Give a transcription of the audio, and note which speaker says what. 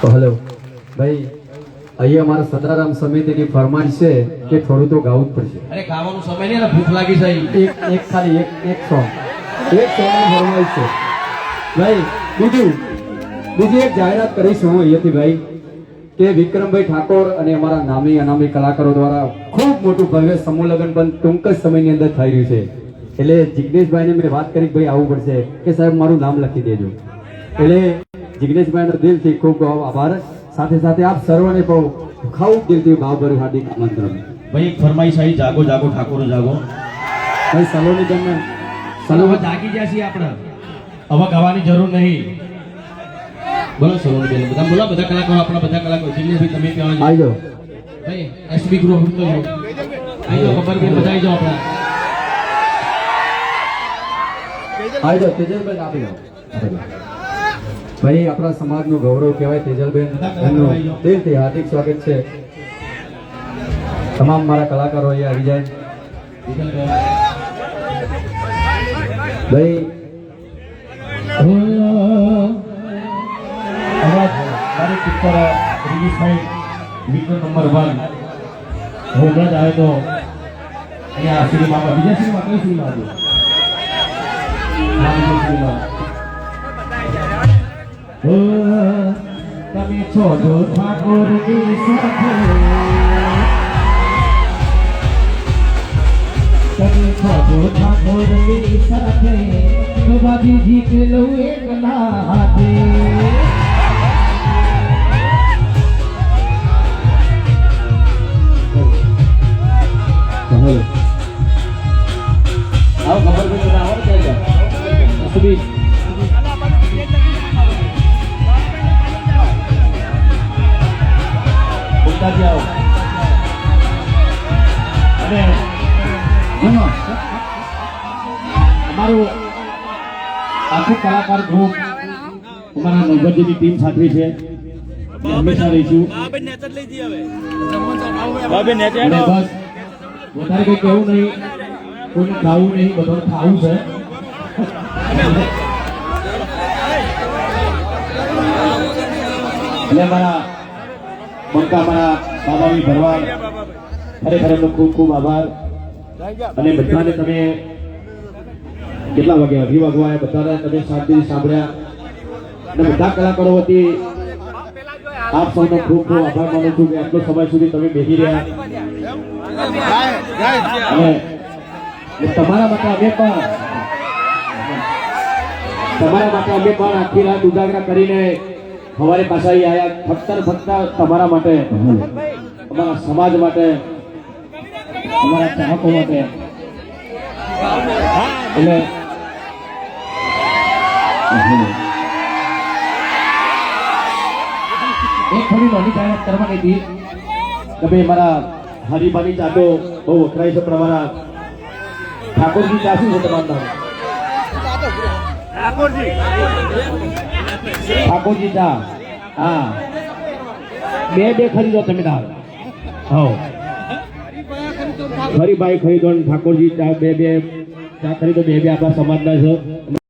Speaker 1: તો હલો. ભાઈ અહીંયા અમારા સતરારામ સમિતિની ફરમાન છે કે થોડું તો ગાવું જ પડશે.
Speaker 2: અરે ખાવાનું સમય નહીં ભૂખ લાગી છે
Speaker 1: એક એક ખાલી એક એક સોંગ એક સોંગની ફરમાઈશ છે. ભાઈ બીજું બીજી એક જાહેરાત કરીશું હું અહીંયાથી ભાઈ કે વિક્રમભાઈ ઠાકોર અને અમારા નામી અનામી કલાકારો દ્વારા ખૂબ મોટું ભવ્ય સમૂહ લગ્ન પણ ટૂંક જ સમયની અંદર થઈ રહ્યું છે. એટલે જિગ્નેશભાઈને મેં વાત કરી ભાઈ આવવું પડશે. કે સાહેબ મારું નામ લખી દેજો. એટલે જિગ્નેશભાઈનો દિલથી ખૂબ ખૂબ આભાર. સાથે સાથે આપ સર્વને પણ ખૂબ દિલથી ભાવભર્યું હાર્દિક આમંત્રણ.
Speaker 2: ભાઈ એક ફરમાઈશ આવી જાગો જાગો ઠાકોર જાગો.
Speaker 1: ભાઈ સલોની તમને
Speaker 2: સલો જાગી ગયા છીએ આપણે. હવે ગાવાની જરૂર નહીં. બોલો સલોની બેન બધા બોલો બધા કલાકારો આપણા બધા કલાકારો. જિગ્નેશભાઈ તમે કહેવા
Speaker 1: આવી જાઓ
Speaker 2: ભાઈ એસબી ગ્રુપ હું તો આવી જાઓ ખબર બેન બધા આવી જાઓ આપણા.
Speaker 1: આવી જાઓ આપી આપી જાઓ. ભાઈ, આપણા સમાજનું ગૌરવ કહેવાય તેજલબેન એમનું. દિલથી હાર્દિક સ્વાગત છે. તમામ મારા કલાકારો અહીંયા આવી જાય. ભાઈ
Speaker 2: પિક્ચર રિલીઝ થઈ નંબર વન હું આવે તો બીજા સિનેમા કઈ સિનેમા હા, બીજા સિનેમા ઓ, તમે છો જો ઠાકોરની સાથે તમે છો જો ઠાકોરની સાથે તો બાજી જીત લઉં એકલા આવો અને અમારું આખું કલાકાર ગ્રુપ અમારા નવગઢની ટીમ સાથે છે. હંમેશા રહીશું. બસ વધારે કઈ કહેવું નહીં. કોઈને ખાવું નહીં બધાને ખાવું છે. એટલે મારા બંકા બાબાની ભરવાડ. ખરેખર એમનો ખૂબ ખૂબ આભાર. અને બધાને તમે કેટલા વાગ્યા અઢી વાગવા બધાને તમે શાંતિથી સાંભળ્યા. અને બધા કલાકારો વતી આપ સૌનો ખૂબ ખૂબ આભાર માનું છું કે આટલો સમય સુધી તમે બેસી રહ્યા. અને તમારા માટે અમે પણ તમારા માટે અમે પણ આખી રાત ઉજાગરા કરીને પાછા અહીં આવ્યા ફક્ત ફક્ત તમારા માટે, અમારા સમાજ માટે, અમારા ચાહકો માટે. એટલે એક થોડી નાની જાહેરાત કરવાની હતી કે ભાઈ મારા હરિભાની ચાટો બહુ વખરાય છે, પણ અમારા ઠાકોરજી ચાસી છે તમારું ઠાકોરજી. ચા હા. બે બે ખરીદો તમે તાર. હો હરિભાઈ ખરીદો ઠાકોરજી ચા, બે બે ચા ખરીદો, બે બે આપણા સમાજના છે.